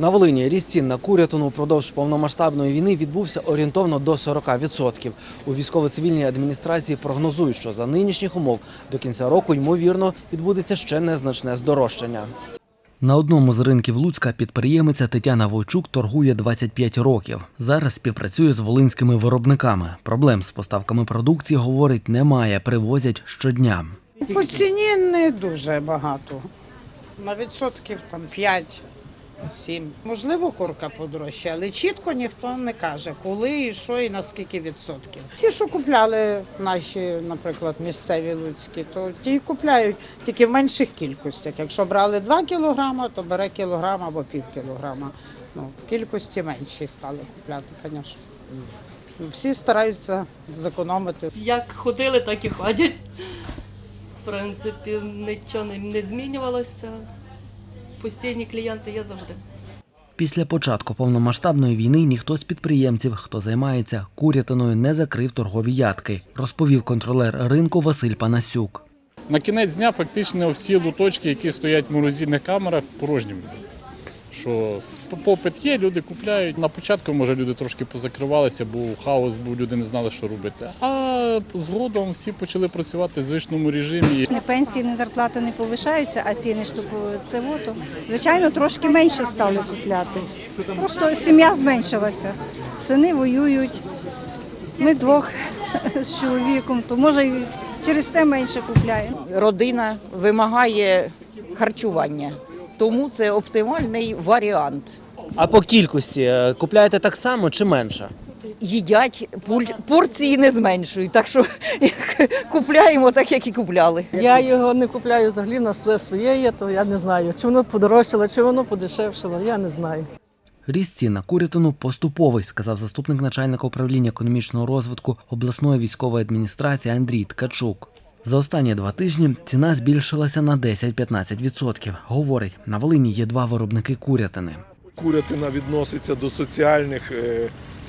На Волині ріст цін на курятину впродовж повномасштабної війни відбувся орієнтовно до 40%. У військово-цивільній адміністрації прогнозують, що за нинішніх умов до кінця року ймовірно відбудеться ще незначне здорожчання. На одному з ринків Луцька підприємиця Тетяна Войчук торгує 25 років. Зараз співпрацює з волинськими виробниками. Проблем з поставками продукції, говорить, немає, привозять щодня. По ціні не дуже багато. На відсотків там 5 7. Можливо, курка подорожчає, але чітко ніхто не каже, коли і що, і на скільки відсотків. Ті, що купляли наші, наприклад, місцеві людські, то ті купляють тільки в менших кількостях. Якщо брали 2 кілограми, то бере кілограм або пів кілограма. Ну, в кількості менші стали купляти, звісно. Всі стараються зекономити. Як ходили, так і ходять. В принципі, нічого не змінювалося. Постійні клієнти є завжди. Після початку повномасштабної війни ніхто з підприємців, хто займається курятиною, не закрив торгові ядки, розповів контролер ринку Василь Панасюк. На кінець дня фактично всі луточки, які стоять в морозильних камерах, порожні будуть. Що попит є, люди купляють. На початку, може, люди трошки позакривалися, був хаос, був люди не знали, що робити. А згодом всі почали працювти в звичному режимі. Не пенсії, не зарплати не повишаються, а ціни ж це то, звичайно, трошки менше стали купляти. Просто сім'я зменшилася. Сини воюють. Ми двох з чоловіком, то може і через це менше купляємо. родина вимагає харчування. Тому це оптимальний варіант. А по кількості е, купляєте так само чи менше? Їдять порції не зменшують, так що купляємо так, як і купляли. Я його не купляю взагалі, в нас своє своє є, то я не знаю. Чи воно подорожчало, чи воно подешевшало, я не знаю. Ріст цін на курятину поступовий, сказав заступник начальника управління економічного розвитку обласної військової адміністрації Андрій Ткачук. За останні два тижні ціна збільшилася на 10-15%. Говорить, на Волині є два виробники курятини. Курятина відноситься до соціальних е,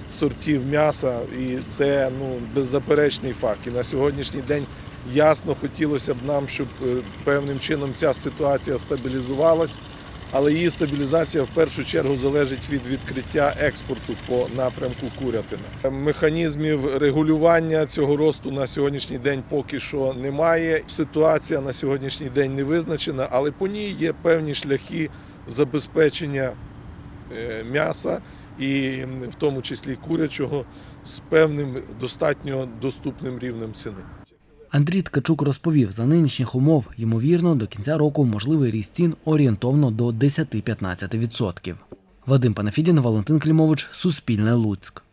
сортів м'яса, і це ну, беззаперечний факт. І на сьогоднішній день ясно хотілося б нам, щоб е, певним чином ця ситуація стабілізувалась, але її стабілізація в першу чергу залежить від відкриття експорту по напрямку курятини. Механізмів регулювання цього росту на сьогоднішній день поки що немає. Ситуація на сьогоднішній день не визначена, але по ній є певні шляхи забезпечення е, м'яса і в тому числі курячого з певним достатньо доступним рівнем ціни. Андрій Ткачук розповів, за нинішніх умов, ймовірно, до кінця року можливий ріст цін орієнтовно до 10-15%. Вадим Панафідін, Валентин Клімович, Суспільне Луцьк.